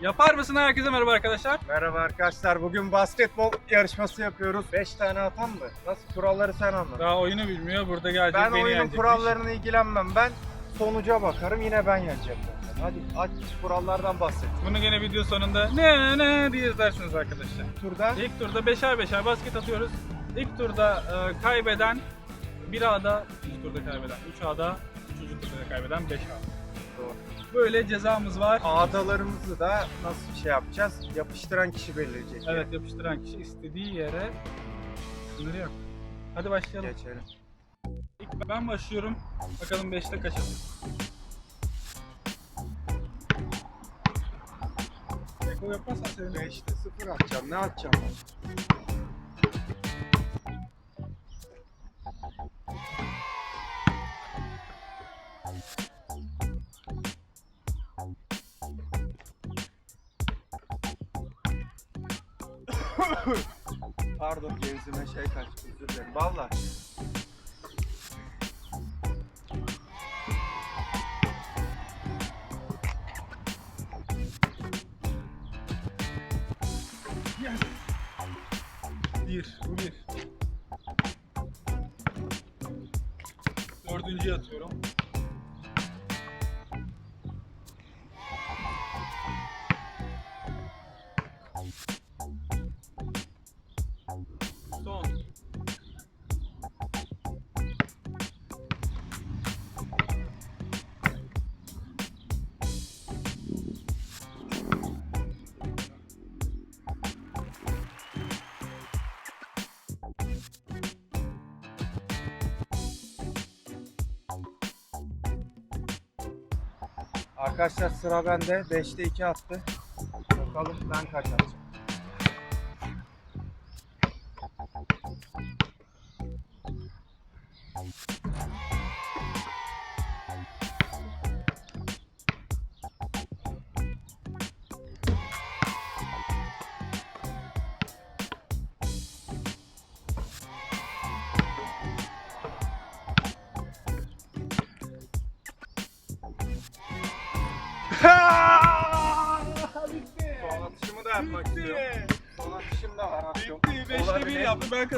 Yapar mısın herkese merhaba arkadaşlar. Merhaba arkadaşlar. Bugün basketbol yarışması yapıyoruz. 5 tane atan mı? Nasıl kuralları sen anlat. Daha oyunu bilmiyor. Burada gelecek Ben beni oyunun yenecekmiş. kurallarına ilgilenmem. Ben sonuca bakarım. Yine ben yeneceğim. Hadi aç kurallardan bahset. Bunu gene video sonunda ne ne diye izlersiniz arkadaşlar. Turda İlk turda beşer beşer basket atıyoruz. İlk turda e, kaybeden bir A'da, ikinci turda kaybeden 3 A'da, üçüncü turda kaybeden 5 A'da. Doğru. Böyle cezamız var. ağdalarımızı da nasıl bir şey yapacağız? Yapıştıran kişi belirleyecek. Evet yapıştıran kişi istediği yere sınırı yok. Hadi başlayalım. Geçelim. İlk ben başlıyorum. Bakalım 5'te kaç atıyor. Eko yapmazsan sevinirim. 5'te 0 atacağım. Ne atacağım? Bir, bu bir. Dördüncüye atıyorum. Arkadaşlar sıra bende. 5'te 2 attı. Bakalım ben kaç atacağım.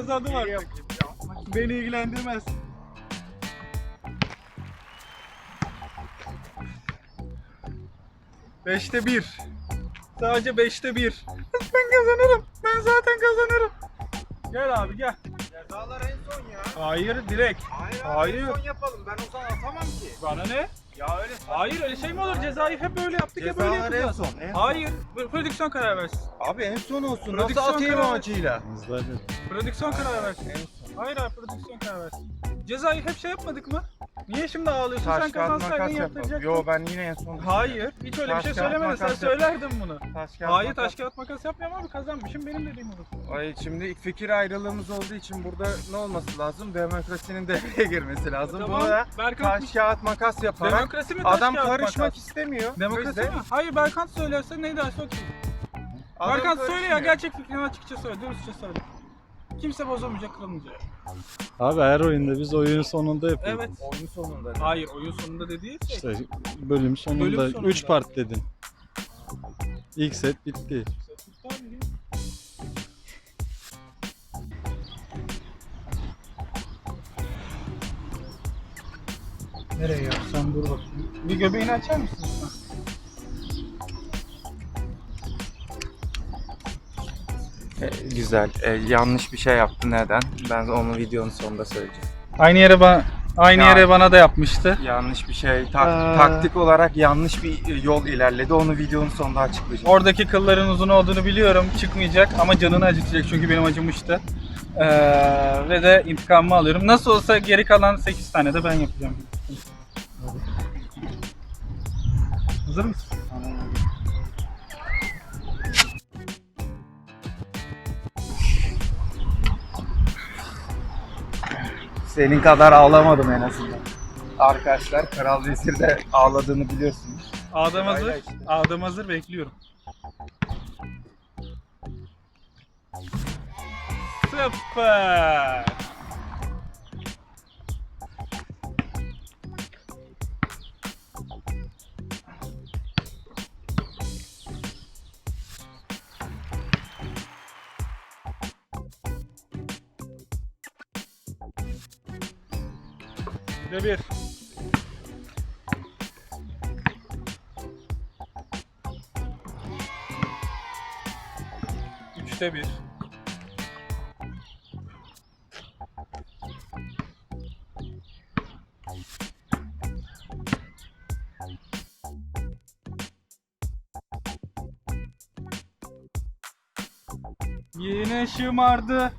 Kazandım artık. Beni ilgilendirmez. Beşte bir. Sadece beşte bir. Ben kazanırım. Ben zaten kazanırım. Gel abi gel. Cezalar en son ya. Hayır direkt. Hayır, Hayır. En son yapalım. Ben o zaman atamam ki. Bana ne? Ya öyle. Hayır öyle şey mi olur? Cezayı hep böyle yaptık ya böyle Cezalar en yapacağız. son. En son. Hayır. bu- Prodüksiyon karar versin. Abi en son olsun. Prodüksiyon Nasıl atayım kararı. amacıyla? Prodüksiyon karar versin. En son. Hayır abi prodüksiyon karar versin. Cezayı hep şey yapmadık mı? Niye şimdi ağlıyorsun? Taş Sen kağıt kazansaydın makas yapalım. yaptıracaktın. Yo ben yine en son. Hayır. Hiç öyle bir Taş şey kağıt söylemedin. Sen makas yap. söylerdin bunu. Taş kağıt Hayır makas. taş kağıt makas yapmıyorum abi kazanmışım benim dediğim olur. Ay şimdi fikir ayrılığımız olduğu için burada ne olması lazım? Demokrasinin devreye girmesi lazım. Tamam, Bunu da Berkant taş kağıt makas yaparak Demokrasi mi taş adam kağıt karışmak makas? istemiyor. Demokrasi mi? Hayır Berkant söylerse ne derse Berkant söyle ya gerçek fikrini açıkça söyle, dürüstçe söyle. Kimse bozamayacak, kırılmayacak. Abi her oyunda biz oyunun sonunda yapıyoruz. Evet. Oyun sonunda. Hayır oyun sonunda dediği şey. İşte bölüm sonunda, Bölüm sonunda. 3 part dedin. İlk set bitti. Nereye yapsam dur bakayım. Bir göbeğini açar mısın güzel. E, yanlış bir şey yaptı. Neden? Ben onu videonun sonunda söyleyeceğim. Aynı yere bana aynı Ya. yere bana da yapmıştı. Yanlış bir şey. tak- Aa. taktik olarak yanlış bir yol ilerledi. Onu videonun sonunda açıklayacağım. Oradaki kılların uzun olduğunu biliyorum. Çıkmayacak ama canını acıtacak çünkü benim acımıştı. Ee, ve de intikamımı alıyorum. Nasıl olsa geri kalan 8 tane de ben yapacağım. Hazır mısın? Senin kadar ağlamadım en azından. Arkadaşlar Kral Vezir'de ağladığını biliyorsunuz. Adam hazır. Sırayla işte. Adam hazır bekliyorum. Süper. Üçte bir. Üçte bir. Yine şımardı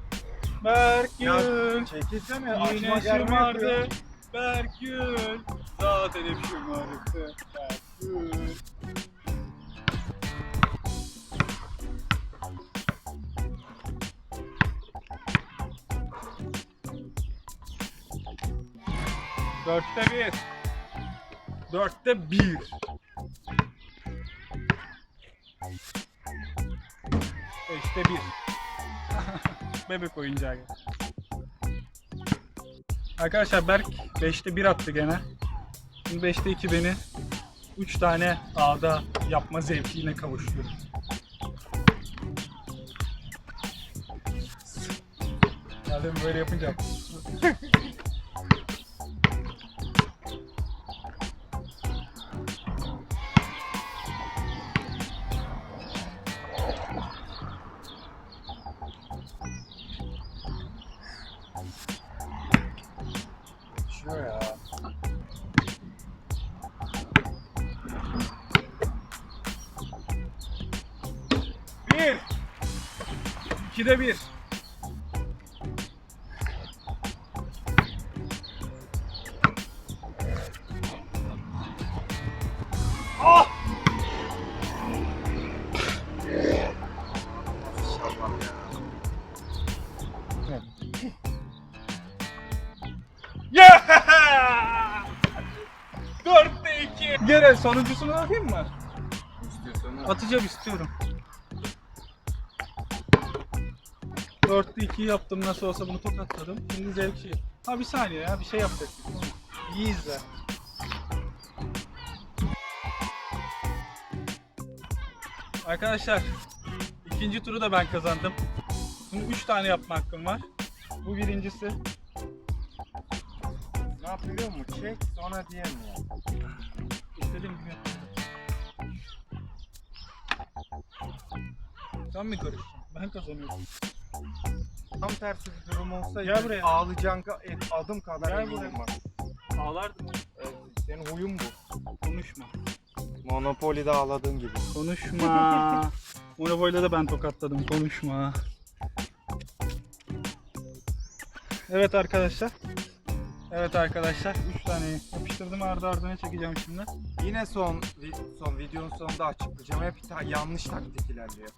Berkgül. Çekilsene Yine şımardı Berkgül. Zaten hep şımarıktı Berkgül. Dörtte bir. Dörtte bir. Beşte bir. Bebek oyuncağı. Arkadaşlar Berk 5'te 1 attı gene. Şimdi 5'te 2 beni 3 tane ağda yapma zevkiyle kavuşturuyor. Madem böyle yapınca 2'de 1. Ah! Yeah! 4'te 2. Gene sonuncusunu atayım mı? İstiyorsan. Atacağım istiyorum. 4'te 2 yaptım nasıl olsa bunu tokatladım. Şimdi zevk şey. Ha bir saniye ya bir şey yapacak. İyi izle. Arkadaşlar ikinci turu da ben kazandım. Şimdi 3 tane yapma hakkım var. Bu birincisi. Ne yapıyor mu? Çek sonra diyemiyor. İstediğim gibi. Sen mi karıştın? Ben kazanıyorum. Tam tersi bir durum olsaydı Gel buraya. ağlayacağın ka- adım kadar Gel eminim buraya. var. Ağlardım. Evet, senin huyun bu. Konuşma. Monopoly'de ağladığın gibi. Konuşma. Monopoly'de de ben tokatladım. Konuşma. Evet arkadaşlar. Evet arkadaşlar. 3 tane yapıştırdım ardı ardına çekeceğim şimdi. Yine son vi- son videonun sonunda açıklayacağım. Hep ta- yanlış taktik ilerliyor.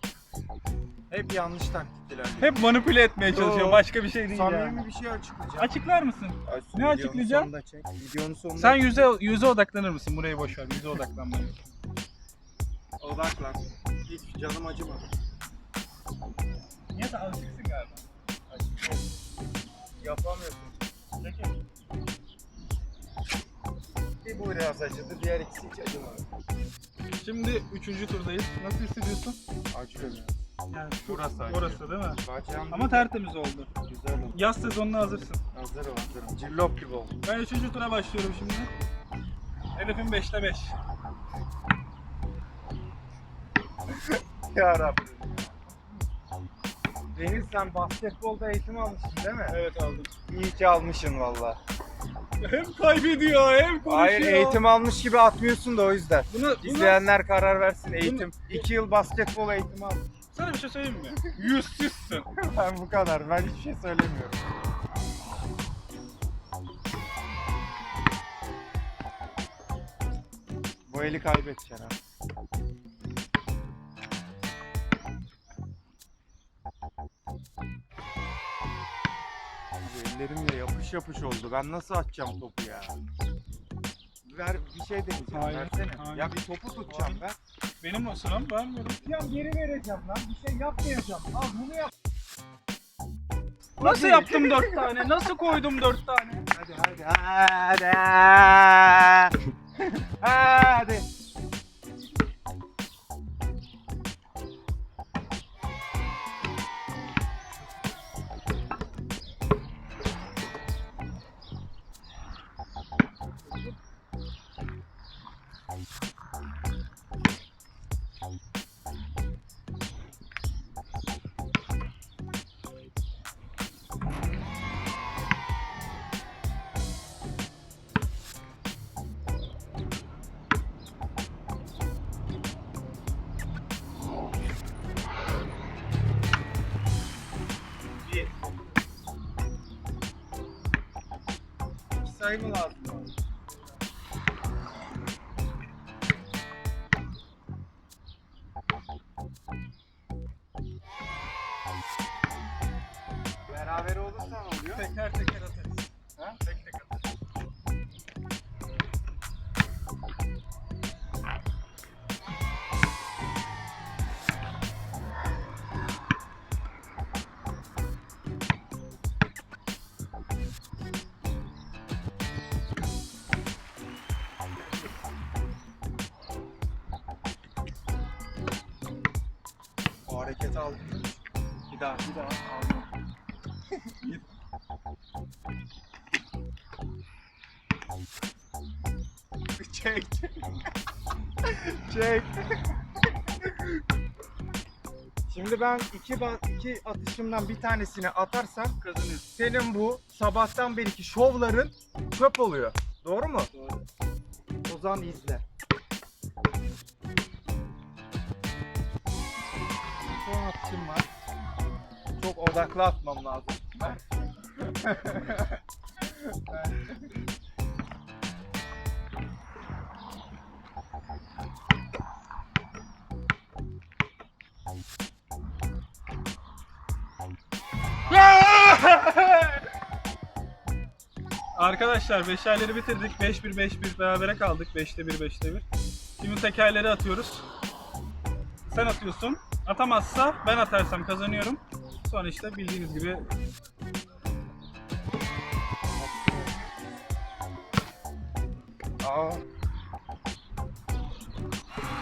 Hep yanlış ilerliyor. Hep manipüle etmeye çalışıyor. Yo. Başka bir şey değil Samimi ya. bir şey açıklayacağım. Açıklar mısın? Ay, Ne videonun açıklayacağım? sonunda çek. Videonun sonunda Sen yüze yüze odaklanır mısın? Burayı boş ver. Yüze odaklanmayı. odaklan. Hiç canım acımadı. Niye de alışıksın galiba? Yapamıyorsun. Çekil. Bir bu biraz acıdı, diğer ikisi hiç acımadı. Şimdi üçüncü turdayız. Nasıl hissediyorsun? Acıyor. Yani Burası. Burası değil mi? Bacağım Ama tertemiz oldu. güzel oldu. Yaz sezonuna hazırsın. Hazırım hazırım. Cillop gibi oldu. Ben üçüncü tura başlıyorum şimdi. Hedefim 5'te 5. Ya Rabbim. Deniz sen basketbolda eğitim almışsın değil mi? Evet aldım. İyi ki almışsın valla. Hem kaybediyor hem konuşuyor. Hayır eğitim almış gibi atmıyorsun da o yüzden. Bunu, bunu, İzleyenler karar versin eğitim. 2 yıl basketbol eğitimi almış. Sana bir şey söyleyeyim mi? Yüzsüzsün. Ben bu kadar. Ben hiçbir şey söylemiyorum. Bu eli kaybedeceksin ha. Abi ellerimle yapış yapış oldu. Ben nasıl atacağım topu ya? Ver bir şey deneyeceğim. Hayır, Versene. hayır. Ya bir topu tutacağım ben. Benim o sıram vermiyorum. Tutacağım geri vereceğim lan. Bir şey yapmayacağım. Al bunu yap. Nasıl yaptım dört tane? Nasıl koydum dört tane? Hadi hadi hadi. hadi. İki sayı çek. Şimdi ben iki, ba- iki atışımdan bir tanesini atarsam Kazanıyorsun. senin bu sabahtan beriki şovların çöp oluyor. Doğru mu? Doğru. O zaman izle. Son atışım var. Çok odaklı atmam lazım. Arkadaşlar beşerleri bitirdik. 5-1 5-1 berabere kaldık. 5'te 1 5'te 1. Şimdi tekerleri atıyoruz. Sen atıyorsun. Atamazsa ben atarsam kazanıyorum. Sonra işte bildiğiniz gibi Aa.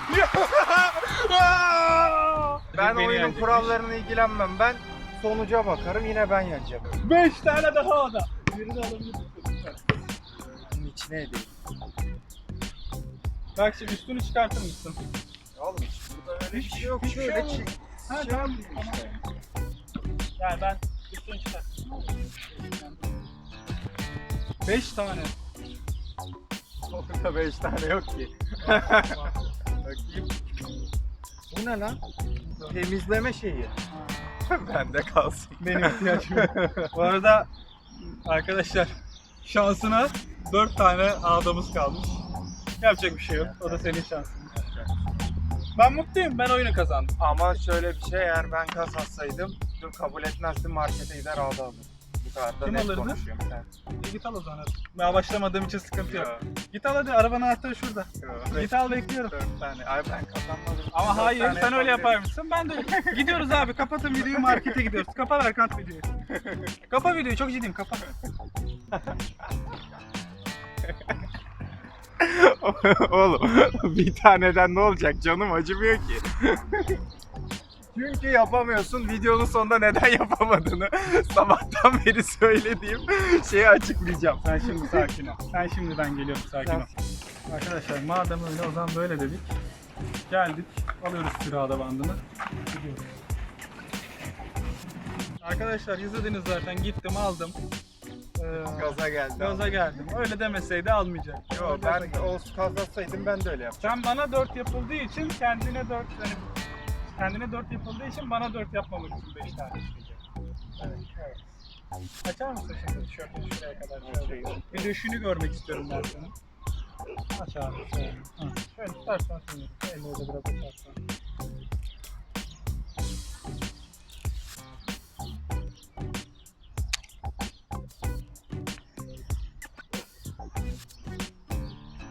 ben Beni oyunun yenecekmiş. kurallarına ilgilenmem. Ben sonuca bakarım. Yine ben yeneceğim. 5 tane daha o da. Birini alabilirsin. Bunun içine edeyim. Bak şimdi üstünü çıkartır mısın? Oğlum hiç burada öyle bir şey yok. hiçbir şey Şöyle yok. Ha şey tamam. yapayım işte. Yani ben üstünü çıkart. 5 tane. Orada 5 tane yok ki. Bakayım. Bu ne lan? Temizleme şeyi. Bende kalsın. Benim ihtiyacım yok. Bu arada arkadaşlar şansına 4 tane adamız kalmış. Yapacak bir şey yok. O da senin şansın. Ben mutluyum. Ben oyunu kazandım. Ama şöyle bir şey eğer ben kazansaydım dur kabul etmezdim markete gider ağda alırım. Bu kadar da Kim net alırdı? konuşuyorum. İyi git al o zaman. Ben başlamadığım için sıkıntı yok. Git al hadi. Arabanın anahtarı şurada. yok. Git al bekliyorum. Dört tane. Ay ben kazanmadım. Ama Dört hayır tane sen öyle yapar yapabilirim. mısın? Ben de gidiyoruz abi kapatın videoyu markete gidiyoruz. Kapa ver kant videoyu. Kapa videoyu çok ciddiyim kapa. Oğlum bir taneden ne olacak canım acımıyor ki. Çünkü yapamıyorsun. Videonun sonunda neden yapamadığını sabahtan beri söylediğim şeyi açıklayacağım. Sen şimdi sakin ol. Sen şimdiden geliyorum sakin ol. Arkadaşlar madem öyle o zaman böyle dedik. Geldik. Alıyoruz sürada bandını. Gidiyoruz. Arkadaşlar izlediniz zaten gittim aldım. Ee, Gaza geldi. gaza geldim. Öyle demeseydi almayacak. Yok ben o kazasaydım ben de öyle yapacaktım. Sen bana 4 yapıldığı için kendine 4 hani kendine 4 yapıldığı için bana 4 yapmamak için 5 tane isteyecek. Evet, evet. Açar mısın şimdi tişörtünü şuraya kadar? Şöyle. Bir düşünü görmek istiyorum ben senin. Aç abi şöyle. Ha, Şöyle tutarsan şunu. Elle de biraz açarsan.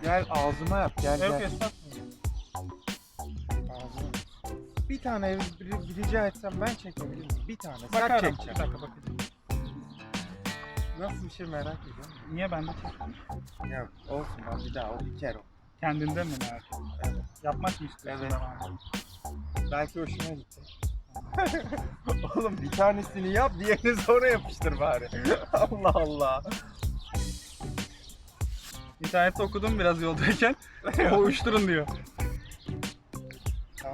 Gel ağzıma yap gel Yok gel. estağfurullah. Ağzıma. Bir tane bir- rica etsem ben çekebilir miyim? Bir tane. Sen Bakarım. Bir dakika bakacağım. Nasıl bir şey merak ediyorum. Niye ben de çekeyim? Ya olsun ben bir daha o bir kere o. Kendinde mi merak ediyorsun? Evet. Yapmak mı istiyorsun? Evet. devamlı? Belki hoşuna gitti. Oğlum bir tanesini yap diğerini sonra yapıştır bari. Allah Allah. İnternette okudum biraz yoldayken. o uyuşturun diyor.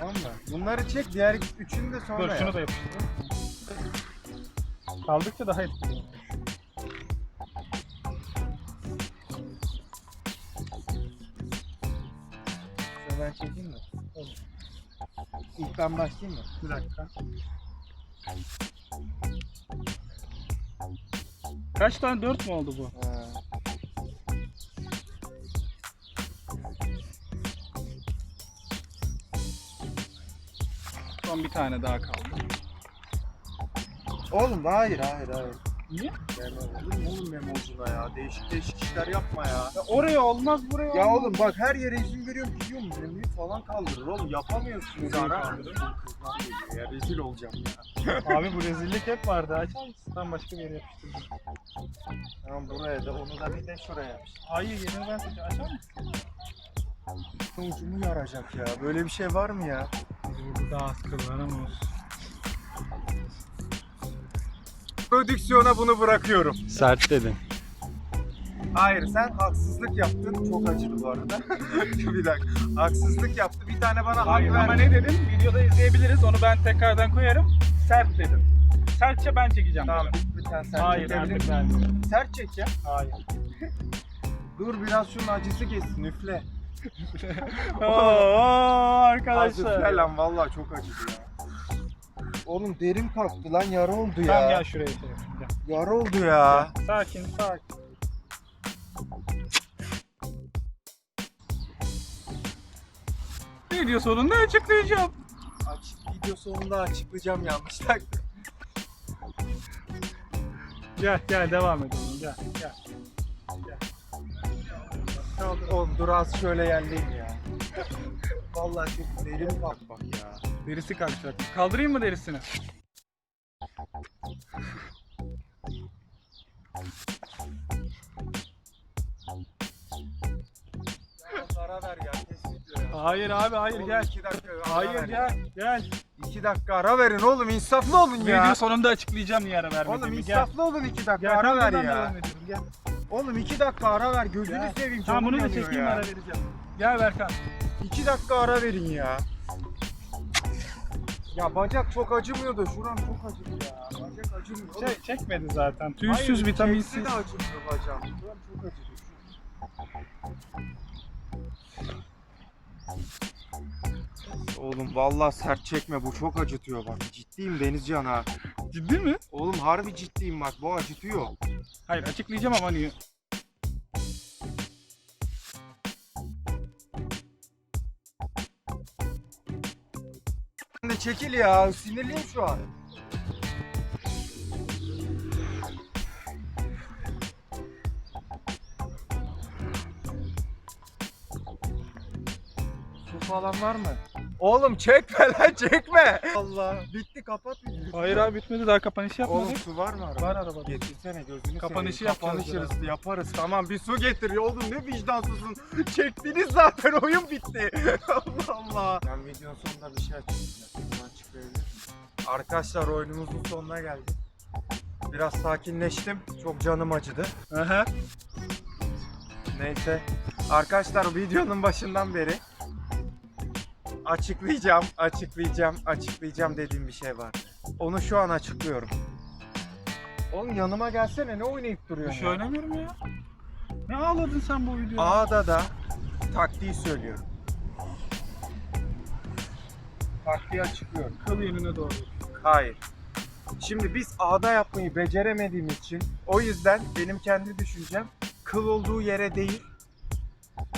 Tamam mı? Bunları çek diğer üçünü de sonra Dur şunu yap. da yapıştırayım. Kaldıkça daha etkili. Şunu ben çekeyim mi? İlk ben başlayayım mı? Bir dakika. Kaç tane? Dört mü oldu bu? Ha. Son bir tane daha kaldı. Oğlum hayır hayır hayır. Niye? Gelme oğlum oğlum memocuna ya. Değişik değişik işler yapma ya. Ya oraya olmaz buraya Ya olmaz. oğlum bak her yere izin veriyorum gidiyor mu? Memoyu falan kaldırır oğlum yapamıyorsun Zara. kaldırır? Kızlar geliyor ya rezil olacağım ya. Abi bu rezillik hep vardı. Açar mısın? Ben başka bir yere yapıştırdım. Tamam buraya da onu da bir de şuraya yap. Hayır yeni ben seçeceğim. Açar mısın? Ucumu yaracak ya. Böyle bir şey var mı ya? Biz burada daha az kıllarım olsun. Prodüksiyona bunu bırakıyorum. Sert dedin. Hayır sen haksızlık yaptın. Çok acıdı bu arada. bir dakika. Haksızlık yaptı. Bir tane bana Hayır hak ama verdi. ne dedim? Videoda izleyebiliriz. Onu ben tekrardan koyarım. Sert dedim. Sertçe ben çekeceğim. Tamam dedim. bir, bir tane sen Hayır çekebilir artık misin? ben. Sert çek ya. Hayır. Dur biraz şunun acısı geçsin üfle. Oo, arkadaşlar. lan vallahi çok acıdı ya. Oğlum derim kalktı lan yara oldu ya. Tamam gel şuraya yapayım, gel. Yara oldu ya. Sakin sakin. Video sonunda açıklayacağım. Açık video sonunda açıklayacağım yanlışlıkla. Gel gel devam edelim gel gel. Dur az şöyle yerleyim ya. Vallahi çok derim kalk bak ya. Derisi kalkacak. Kaldırayım mı derisini? Yalnız ara ver ya kesinlikle ya. Hayır abi hayır Oğlum gel. iki dakika ara Hayır ver ya. gel gel. İki dakika ara verin oğlum insaflı olun ya. Video sonunda açıklayacağım niye ara vermediğimi. Oğlum gel. insaflı olun iki dakika Gel ara ver ya. devam ediyorum, Gel. Oğlum iki dakika ara ver gözünü Gel. seveyim Tamam bunu da çekeyim ya. ara vereceğim. Gel Berkan. İki dakika ara verin ya. Ya bacak çok acımıyor da şuram çok acıdı ya. Bacak acımıyor. Oğlum, Şey, çekmedi zaten. hayır, Tüysüz, vitaminsiz. çekse de acımıyor bacağım. Şuram çok acıdı. Oğlum vallahi sert çekme bu çok acıtıyor bak. Ciddiyim Denizcan ha. Ciddi mi? Oğlum harbi ciddiyim bak bu acıtıyor. Hayır açıklayacağım ama niye? Sen de çekil ya sinirliyim şu an. Su falan var mı? Oğlum çekme lan çekme. Allah. Bitti kapat. Hayır abi bitmedi daha kapanış yapmadık. Oğlum su var mı arabada? Var arabada. Getirsene gözünü Kapanışı seveyim. yapacağız Kapanışırız yaparız. Tamam bir su getir. Oğlum ne vicdansızsın. Çektiniz zaten oyun bitti. Allah Allah. Ben videonun sonunda bir şey açıklayabilir miyim? Arkadaşlar oyunumuzun sonuna geldik. Biraz sakinleştim. Çok canım acıdı. Aha. Neyse. Arkadaşlar videonun başından beri açıklayacağım, açıklayacağım, açıklayacağım dediğim bir şey var. Onu şu an açıklıyorum. Oğlum yanıma gelsene ne oynayıp Bir duruyorsun şey ya? oynamıyorum ya. Ne ağladın sen bu videoya? A'da da taktiği söylüyorum. Taktiği açıklıyorum. Kıl yönüne doğru. Hayır. Şimdi biz A'da yapmayı beceremediğimiz için o yüzden benim kendi düşüncem kıl olduğu yere değil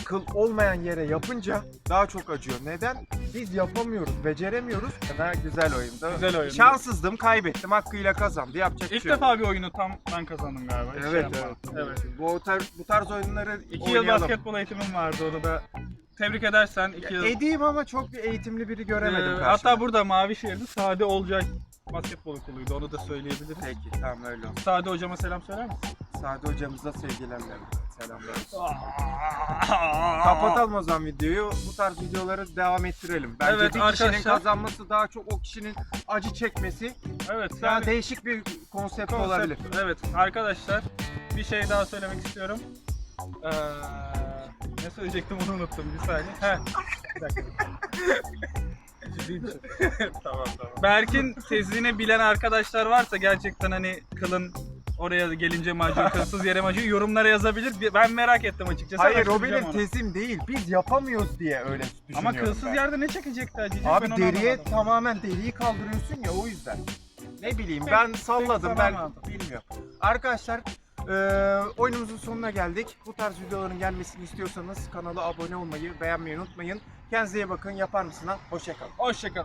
kıl olmayan yere yapınca daha çok acıyor. Neden? Biz yapamıyoruz, beceremiyoruz. Daha güzel oyundu. Güzel oyundu. Şanssızdım, kaybettim. Hakkıyla kazandı. Yapacak bir İlk şey yok. defa bir oyunu tam ben kazandım galiba. Hiç şey Evet, yapmadım. evet. evet. Bu tarz, bu tarz oyunları İki yıl oynayalım. basketbol eğitimim vardı onu da. Tebrik edersen iki yıl. Edeyim ama çok bir eğitimli biri göremedim Ee, karşımda. hatta burada Mavişehir'de Sade Olcay basketbol okuluydu onu da söyleyebiliriz. Peki tamam öyle olsun. Sade hocama selam söyler misin? Sade hocamıza sevgiler. Selamlar. Kapatalım o zaman videoyu. Bu tarz videoları devam ettirelim. Bence Evet, bir kişinin arkadaşlar. kazanması daha çok o kişinin acı çekmesi Evet daha yani değişik bir konsept, konsept- olabilir. Evet arkadaşlar bir şey daha söylemek istiyorum. Ee, ne söyleyecektim onu unuttum bir saniye. Heh, bir dakika. Ciddiyim tamam tamam. Berk'in tezini bilen arkadaşlar varsa gerçekten hani kılın oraya gelince mi acıyor, kılsız yere acıyor yorumlara yazabilir. Ben merak ettim açıkçası. Hayır o benim tezim değil. Biz yapamıyoruz diye öyle düşünüyorum Ama kılsız ben. yerde ne çekecekti acıyacak? Abi Ben deriye anlamadım. tamamen deriyi kaldırıyorsun ya o yüzden. Ne bileyim ben salladım ben saramadım. bilmiyorum. Arkadaşlar eee, oyunumuzun sonuna geldik. Bu tarz videoların gelmesini istiyorsanız kanala abone olmayı, beğenmeyi unutmayın. Kendinize iyi bakın. Yapar mısın ha? Hoşçakalın. Hoşçakalın.